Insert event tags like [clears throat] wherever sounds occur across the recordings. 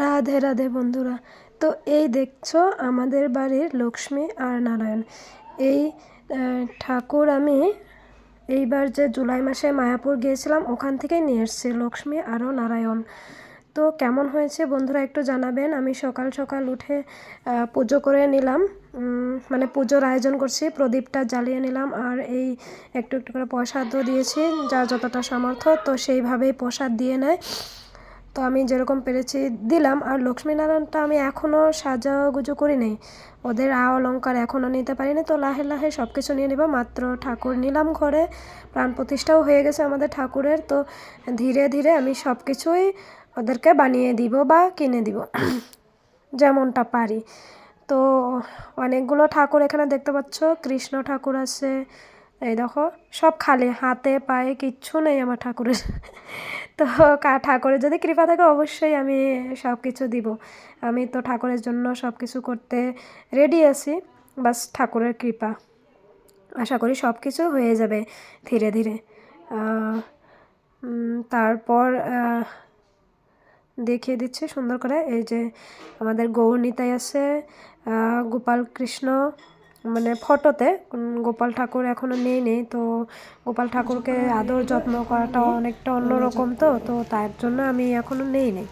রাধে রাধে বন্ধুরা। তো এই দেখছ আমাদের বাড়ির লক্ষ্মী আর নারায়ণ। এই ঠাকুর আমি এইবার যে জুলাই মাসে মায়াপুর গিয়েছিলাম, ওখান থেকেই নিয়ে এসেছি, লক্ষ্মী আরও নারায়ণ। তো কেমন হয়েছে বন্ধুরা একটু জানাবেন? আমি সকাল সকাল উঠে পুজো করে নিলাম। মানে পুজোর আয়োজন করছি, প্রদীপটা জ্বালিয়ে নিলাম আর এই একটু একটু করে প্রসাদও দিয়েছি, যা যতটা সামর্থ্য, তো সেইভাবেই প্রসাদ দিয়ে নেয়। তো আমি যেরকম পেরেছি দিলাম। আর লক্ষ্মীনারায়ণটা আমি এখনও সাজা সাজাগুজো করি নাই। ওদের আ অলঙ্কার এখনও নিতে পারিনি। তো লাহে লাহে সব কিছু নিয়ে নিব। মাত্র ঠাকুর নিলাম ঘরে। প্রাণ প্রতিষ্ঠাও হয়ে গেছে আমাদের ঠাকুরের। তো ধীরে ধীরে আমি সব কিছুই ওদেরকে বানিয়ে দিব বা কিনে দিব। [clears throat] যেমনটা পারি। তো অনেকগুলো ঠাকুর এখানে দেখতে পাচ্ছ। কৃষ্ণ ঠাকুর আছে। এই দেখো, সব খালি। হাতে, পায়ে কিচ্ছু নেই আমার ঠাকুরের। [laughs] তো ঠাকুরের যদি কৃপা থাকে অবশ্যই আমি সব কিছু দিব। আমি তো ঠাকুরের জন্য সব কিছু করতে রেডি আছি বাস ঠাকুরের কৃপা। আশা করি সব কিছু হয়ে যাবে ধীরে ধীরে। তারপর দেখিয়ে দিচ্ছি সুন্দর করে। এই যে আমাদের গৌরনীতাই আছে আহ, গোপাল কৃষ্ণ মানে ফটোতে গোপাল ঠাকুর এখনও নেই নেই, তো গোপাল ঠাকুরকে আদর যত্ন করাটা অনেকটা অন্যরকম তো তো তার জন্য আমি এখনও নেই নেই।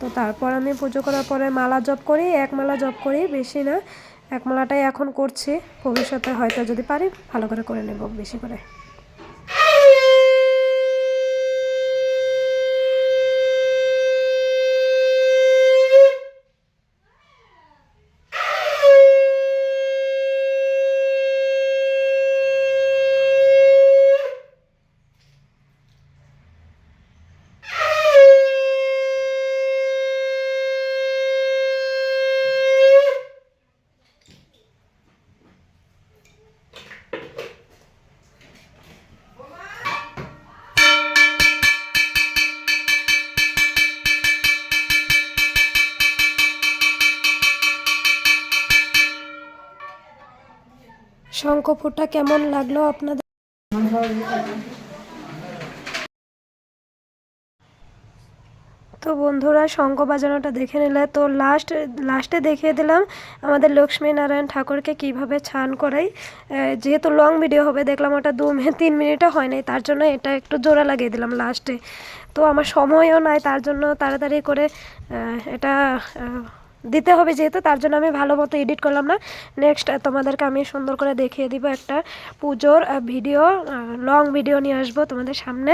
তো তারপর আমি পুজো করার পরে মালা জপ করি, এক মালা জপ করি, বেশি না, এক মালাটাই এখন করছি, ভবিষ্যতে হয়তো যদি পারি, ভালো করে করে নেব, বেশি করে। শঙ্খপুরটা কেমন লাগল আপনাদের? তো বন্ধুরা, শঙ্খ বাজানোটা দেখে নিলে। তো লাস্ট লাস্টে দেখিয়ে দিলাম আমাদের লক্ষ্মী নারায়ণ ঠাকুরকে কীভাবে ছান করাই। যেহেতু লং ভিডিও হবে, দেখলাম ওটা দু তিন মিনিটও হয় নাই, তার জন্য এটা একটু জোড়া লাগিয়ে দিলাম লাস্টে তো আমার সময়ও নাই, তার জন্য তাড়াতাড়ি করে এটা দিতে হবে যেহেতু, তার জন্য আমি ভালো মতো এডিট করলাম না। নেক্সট তোমাদেরকে আমি সুন্দর করে দেখিয়ে দিব একটা পুজোর ভিডিও লং ভিডিও নিয়ে আসব তোমাদের সামনে।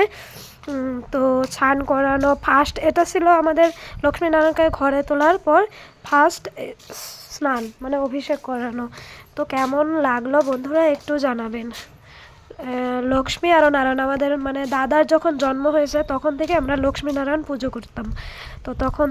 তো ছান করানো ফার্স্ট এটা ছিল আমাদের লক্ষ্মীনারায়ণকে ঘরে তোলার পর ফার্স্ট স্নান মানে অভিষেক করানো। তো কেমন লাগল বন্ধুরা একটু জানাবেন। লক্ষ্মী আর নারায়ণ, আমাদের মানে দাদার যখন জন্ম হয়েছে, তখন থেকে আমরা লক্ষ্মী নারায়ণ পুজো করতাম। তো তখন